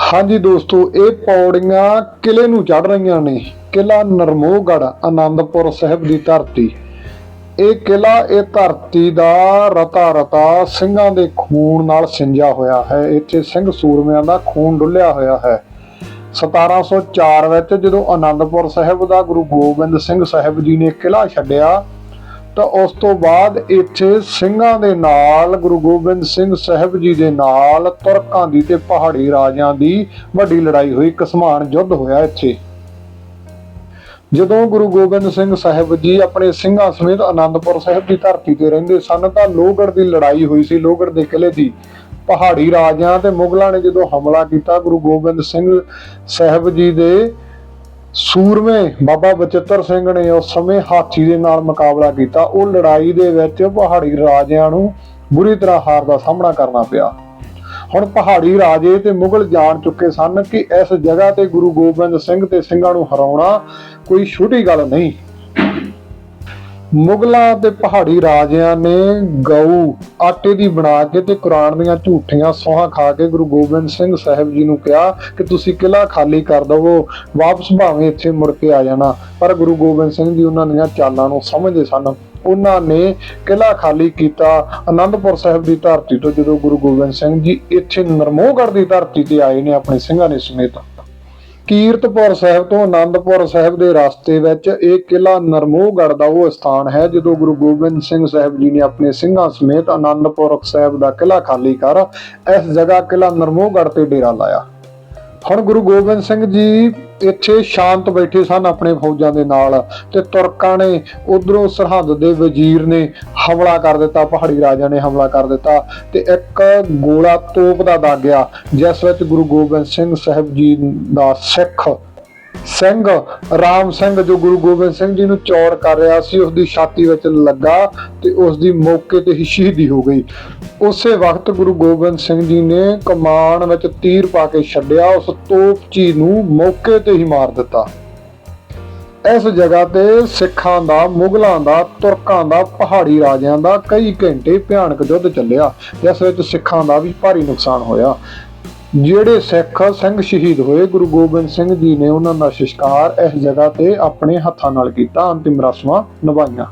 ਹਾਂਜੀ ਦੋਸਤੋ, ਇਹ ਪੌੜੀਆਂ ਕਿਲੇ ਨੂੰ ਚੜ ਰਹੀਆਂ ਨੇ। ਕਿਲਾ ਨਰਮੋਹਗੜ ਆਨੰਦਪੁਰ ਸਾਹਿਬ ਦੀ ਧਰਤੀ। ਇਹ ਕਿਲਾ ਇਹ ਧਰਤੀ ਦਾ ਰਤਾ ਰਤਾ ਸਿੰਘਾਂ ਦੇ ਖੂਨ ਨਾਲ ਸਿੰਜਿਆ ਹੋਇਆ ਹੈ। ਇੱਥੇ ਸਿੰਘ ਸੂਰਮਿਆਂ ਦਾ ਖੂਨ ਡੁੱਲਿਆ ਹੋਇਆ ਹੈ। 1704 ਵਿੱਚ ਜਦੋਂ ਆਨੰਦਪੁਰ ਸਾਹਿਬ ਦਾ ਗੁਰੂ ਗੋਬਿੰਦ ਸਿੰਘ ਸਾਹਿਬ ਜੀ ਨੇ ਕਿਲਾ ਛੱਡਿਆ ਤਾਂ ਉਸ ਤੋਂ ਬਾਅਦ ਇੱਥੇ ਸਿੰਘਾਂ ਦੇ ਨਾਲ, ਗੁਰੂ ਗੋਬਿੰਦ ਸਿੰਘ ਸਾਹਿਬ ਜੀ ਦੇ ਨਾਲ, ਤੁਰਕਾਂ ਦੀ ਤੇ ਪਹਾੜੀ ਰਾਜਿਆਂ ਦੀ ਵੱਡੀ ਲੜਾਈ ਹੋਈ ਕਸਮਾਨ ਯੁੱਧ ਹੋਇਆ ਇੱਥੇ। ਜਦੋਂ ਗੁਰੂ ਗੋਬਿੰਦ ਸਿੰਘ ਸਾਹਿਬ ਜੀ ਆਪਣੇ ਸਿੰਘਾਂ ਸਮੇਤ ਆਨੰਦਪੁਰ ਸਾਹਿਬ ਦੀ ਧਰਤੀ ਤੇ ਰਹਿੰਦੇ ਸਨ, ਤਾਂ ਲੋਹਗੜ੍ਹ ਦੀ ਲੜਾਈ ਹੋਈ ਸੀ ਲੋਹਗੜ ਦੇ ਕਿਲੇ ਦੀ। ਪਹਾੜੀ ਰਾਜਿਆਂ ਤੇ ਮੁਗਲਾਂ ਨੇ ਜਦੋਂ ਹਮਲਾ ਕੀਤਾ, ਗੁਰੂ ਗੋਬਿੰਦ ਸਿੰਘ ਸਾਹਿਬ ਜੀ ਦੇ ਸੂਰਮੇ ਬਾਬਾ ਬਚਿੱਤਰ ਸਿੰਘ ਨੇ ਉਸ ਸਮੇਂ ਹਾਥੀ ਦੇ ਨਾਲ ਮੁਕਾਬਲਾ ਕੀਤਾ। ਉਹ ਲੜਾਈ ਦੇ ਵਿੱਚ ਪਹਾੜੀ ਰਾਜਿਆਂ ਨੂੰ ਬੁਰੀ ਤਰ੍ਹਾਂ ਹਾਰ ਦਾ ਸਾਹਮਣਾ ਕਰਨਾ ਪਿਆ। ਹੁਣ ਪਹਾੜੀ ਰਾਜੇ ਤੇ ਮੁਗਲ ਜਾਣ ਚੁੱਕੇ ਸਨ ਕਿ ਇਸ ਜਗ੍ਹਾ ਤੇ ਗੁਰੂ ਗੋਬਿੰਦ ਸਿੰਘ ਤੇ ਸਿੰਘਾਂ ਨੂੰ ਹਰਾਉਣਾ ਕੋਈ ਛੋਟੀ ਗੱਲ ਨਹੀਂ। ਮੁਗਲਾਂ ਤੇ ਪਹਾੜੀ ਰਾਜਿਆਂ ਨੇ ਗਊ ਆਟੇ ਦੀ ਬਣਾ ਕੇ ਤੇ ਕੁਰਾਨ ਦੀਆਂ ਝੂਠੀਆਂ ਸੋਹਾਂ ਖਾ ਕੇ ਗੁਰੂ ਗੋਬਿੰਦ ਸਿੰਘ ਸਾਹਿਬ ਜੀ ਨੂੰ ਕਿਹਾ ਕਿ ਤੁਸੀਂ ਕਿਲਾ ਖਾਲੀ ਕਰ ਦਵੋ, ਵਾਪਸ ਭਾਵੇਂ ਇੱਥੇ ਮੁੜ ਕੇ ਆ ਜਾਣਾ। ਪਰ ਗੁਰੂ ਗੋਬਿੰਦ ਸਿੰਘ ਜੀ ਉਹਨਾਂ ਦੀਆਂ ਚਾਲਾਂ ਨੂੰ ਸਮਝਦੇ ਸਨ। ਉਹਨਾਂ ਨੇ ਕਿਲਾ ਖਾਲੀ ਕੀਤਾ ਆਨੰਦਪੁਰ ਸਾਹਿਬ ਦੀ ਧਰਤੀ ਤੋਂ ਜਦੋਂ ਗੁਰੂ ਗੋਬਿੰਦ ਸਿੰਘ ਜੀ ਇੱਥੇ ਨਰਮੋਹਗੜ੍ਹ ਦੀ ਧਰਤੀ ਤੇ ਆਏ ਨੇ, ਆਪਣੇ ਸਿੰਘਾਂ ਨੇ ਸਮੇਤ ਕੀਰਤਪੁਰ ਸਾਹਿਬ ਤੋਂ ਆਨੰਦਪੁਰ ਸਾਹਿਬ ਦੇ ਰਸਤੇ ਵਿੱਚ ਇਹ ਕਿਲਾ ਨਰਮੋਹਗੜ੍ਹ ਦਾ ਉਹ ਸਥਾਨ ਹੈ, ਜਦੋਂ ਗੁਰੂ ਗੋਬਿੰਦ ਸਿੰਘ ਸਾਹਿਬ ਜੀ ਨੇ ਆਪਣੇ ਸਿੰਘਾਂ ਸਮੇਤ ਆਨੰਦਪੁਰ ਸਾਹਿਬ ਦਾ ਕਿਲਾ ਖਾਲੀ ਕਰ, ਇਸ ਜਗ੍ਹਾ ਕਿਲਾ ਨਰਮੋਹਗੜ੍ਹ ਤੇ ਡੇਰਾ ਲਾਇਆ। ਹੁਣ ਗੁਰੂ ਗੋਬਿੰਦ ਸਿੰਘ ਜੀ ਇੱਥੇ ਸ਼ਾਂਤ ਬੈਠੇ ਸਨ ਆਪਣੇ ਫੌਜਾਂ ਦੇ ਨਾਲ ਤੇ ਤੁਰਕਾਂ ਨੇ ਉਧਰੋਂ ਸਰਹੱਦ ਦੇ ਵਜ਼ੀਰ ਨੇ ਹਮਲਾ ਕਰ ਦਿੱਤਾ, ਪਹਾੜੀ ਰਾਜਿਆਂ ਨੇ ਹਮਲਾ ਕਰ ਦਿੱਤਾ ਤੇ ਇੱਕ ਗੋਲਾ ਤੋਪ ਦਾ ਦਾਗਿਆ ਜਿਸ ਵਿੱਚ ਗੁਰੂ ਗੋਬਿੰਦ ਸਿੰਘ ਸਾਹਿਬ ਜੀ ਦਾ ਸਿੱਖ ਸਿੰਘ, ਰਾਮ ਸਿੰਘ ਜੋ ਗੁਰੂ ਗੋਬਿੰਦ ਸਿੰਘ ਜੀ ਨੂੰ ਚੌੜ ਕਰ ਰਿਹਾ ਸੀ ਉਸ ਦੀ ਛਾਤੀ ਵਿੱਚ ਲੱਗਾ ਤੇ ਉਸ ਦੀ ਮੌਕੇ ਤੇ ਹੀ ਸ਼ਹੀਦੀ ਹੋ ਗਈ। ਉਸੇ ਵਕਤ ਗੁਰੂ ਗੋਬਿੰਦ ਸਿੰਘ ਜੀ ਨੇ ਕਮਾਨ ਵਿੱਚ ਤੀਰ ਪਾ ਕੇ ਛੱਡਿਆ, ਉਸ ਤੋਪਚੀ ਨੂੰ ਮੌਕੇ ਤੇ ਹੀ ਮਾਰ ਦਿੱਤਾ। ਇਸ ਜਗ੍ਹਾ ਤੇ ਸਿੱਖਾਂ ਦਾ, ਮੁਗਲਾਂ ਦਾ, ਤੁਰਕਾਂ ਦਾ, ਪਹਾੜੀ ਰਾਜਿਆਂ ਦਾ ਕਈ ਘੰਟੇ ਭਿਆਨਕ ਯੁੱਧ ਚੱਲਿਆ, ਜਿਸ ਵਿੱਚ ਸਿੱਖਾਂ ਦਾ ਵੀ ਭਾਰੀ ਨੁਕਸਾਨ ਹੋਇਆ। ਜਿਹੜੇ ਸਿੱਖ ਸਿੰਘ ਸ਼ਹੀਦ ਹੋਏ, ਗੁਰੂ ਗੋਬਿੰਦ ਸਿੰਘ ਜੀ ਨੇ ਉਹਨਾਂ ਦਾ ਸੰਸਕਾਰ ਇਸ ਜਗ੍ਹਾ ਤੇ ਆਪਣੇ ਹੱਥਾਂ ਨਾਲ ਕੀਤਾ। ਅੰਤਿਮ ਰਸਮਾਂ ਨਿਭਾਈਆਂ।